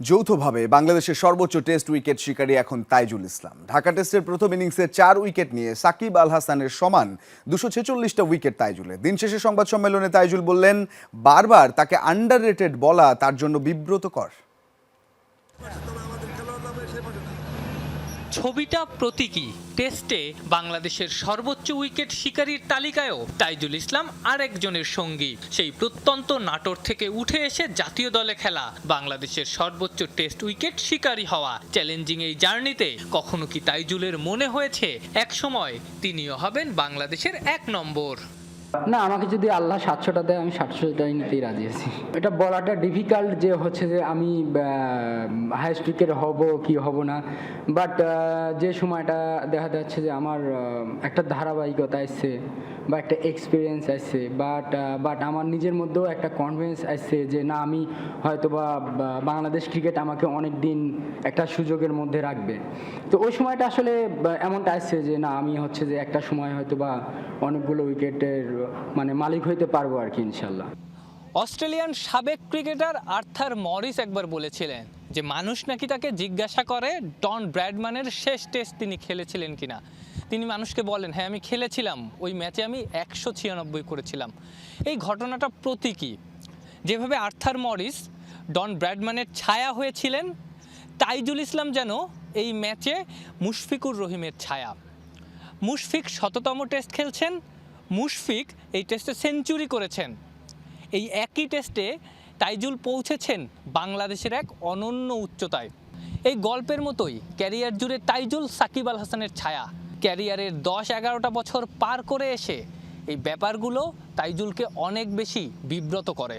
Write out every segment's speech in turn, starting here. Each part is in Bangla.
যৌথভাবে বাংলাদেশের সর্বোচ্চ টেস্ট উইকেট শিকারী এখন তাইজুল ইসলাম। ঢাকা টেস্টের প্রথম ইনিংসে চার উইকেট নিয়ে সাকিব আল হাসানের সমান দুশো ছেচল্লিশটা উইকেট তাইজুলের। দিন শেষে সংবাদ সম্মেলনে তাইজুল বললেন, বারবার তাকে আন্ডার বলা তার জন্য বিব্রতকর। ছবিটা প্রতীকী। টেস্টে বাংলাদেশের সর্বোচ্চ উইকেট শিকারীর তালিকায়ও তাইজুল ইসলাম আরেকজনের সঙ্গী। সেই প্রত্যন্ত নাটোর থেকে উঠে এসে জাতীয় দলে খেলা। বাংলাদেশের সর্বোচ্চ টেস্ট উইকেট শিকারী হওয়া। চ্যালেঞ্জিং এই জার্নিতে কখনো কি তাইজুলের মনে হয়েছে? একসময় তিনিও হবেন বাংলাদেশের এক নম্বর। না, আমাকে যদি আল্লাহ সাতশোটা দেয়, আমি সাতশোটাই নিতেই রাজি আছি। এটা বলাটা ডিফিকাল্ট যে হচ্ছে যে আমি হাইস্ট উইকেট হব কি হব না বাট যে সময়টা দেখা যাচ্ছে যে আমার একটা ধারাবাহিকতা আসছে বা একটা এক্সপিরিয়েন্স আসছে বাট বাট আমার নিজের মধ্যেও একটা কনফিডেন্স আসছে যে না, আমি হয়তো বা- বাংলাদেশ ক্রিকেট আমাকে অনেক দিন একটা সুযোগের মধ্যে রাখবে। তো ওই সময়টা আসলে এমনটা আসছে যে না, আমি হচ্ছে যে একটা সময় হয়তো বা অনেকগুলো উইকেটের মানে মালিক হইতে পারব আর কি ইনশাল্লাহ অস্ট্রেলিয়ান সাবেক ক্রিকেটার আর্থার মরিস একবার বলেছিলেন যে মানুষ নাকি তাকে জিজ্ঞাসা করে ডন ব্র্যাডম্যানের শেষ টেস্ট তিনি খেলেছিলেন কিনা। তিনি মানুষকে বলেন হ্যাঁ আমি খেলেছিলাম। ওই ম্যাচে আমি একশো ছিয়ানব্বই করেছিলাম। এই ঘটনাটা প্রতীকী। যেভাবে আর্থার মরিস ডন ব্র্যাডম্যানের ছায়া হয়েছিলেন, তাইজুল ইসলাম যেন এই ম্যাচে মুশফিকুর রহিমের ছায়া। মুশফিক শততম টেস্ট খেলছেন মুশফিক এই টেস্টে সেঞ্চুরি করেছেন। এই একই টেস্টে তাইজুল পৌঁছেছেন বাংলাদেশের এক অনন্য উচ্চতায়। এই গল্পের মতোই ক্যারিয়ার জুড়ে তাইজুল সাকিব আল হাসানের ছায়া। ক্যারিয়ারের দশ এগারোটা বছর পার করে এসে এই ব্যাপারগুলো তাইজুলকে অনেক বেশি বিব্রত করে।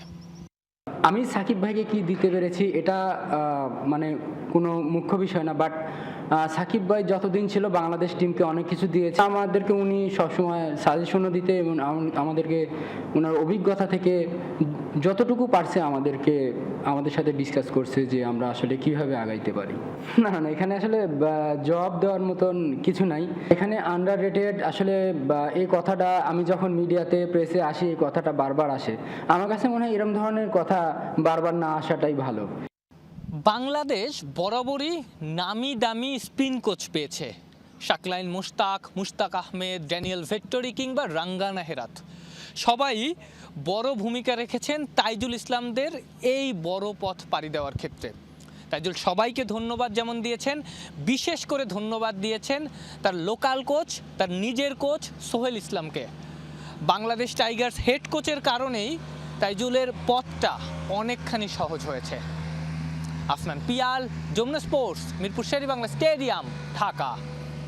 আমি সাকিব ভাইকে কি দিতে পেরেছি এটা মানে কোনো মুখ্য বিষয় না বাট সাকিব ভাই যতদিন ছিল বাংলাদেশ টিমকে অনেক কিছু দিয়েছে। আমাদেরকে উনি সবসময় সাজেশনও দিতে এবং আমাদেরকে ওনার অভিজ্ঞতা থেকে যতটুকু পারছে আমাদেরকে, আমাদের সাথে ডিসকাস করছে যে আমরা আসলে কীভাবে আগাইতে পারি। না না এখানে আসলে জবাব দেওয়ার মতন কিছু নাই। এখানে আন্ডার রেটেড আসলে এই কথাটা আমি যখন মিডিয়াতে প্রেসে আসি এই কথাটা বারবার আসে। আমার কাছে মনে হয় এরকম ধরনের কথা বারবার না আসাটাই ভালো। বাংলাদেশ বরাবরই নামি দামি স্পিন কোচ পেয়েছে। শাকলাইন মুশতাক মুশতাক আহমেদ, ড্যানিয়েল ভেক্টরি কিংবা রাঙ্গানা হেরাত সবাই বড় ভূমিকা রেখেছেন তাইজুল ইসলামদের এই বড় পথ পাড়ি দেওয়ার ক্ষেত্রে। তাইজুল, সবাইকে ধন্যবাদ যেমন দিয়েছেন, বিশেষ করে ধন্যবাদ দিয়েছেন তার লোকাল কোচ, তার নিজের কোচ সোহেল ইসলামকে। বাংলাদেশ টাইগার্স হেড কোচের কারণেই তাইজুলের পথটা অনেকখানি সহজ হয়েছে। Afnan Piyal Jamuna sports Mirpur Sherry Bangla stadium Dhaka.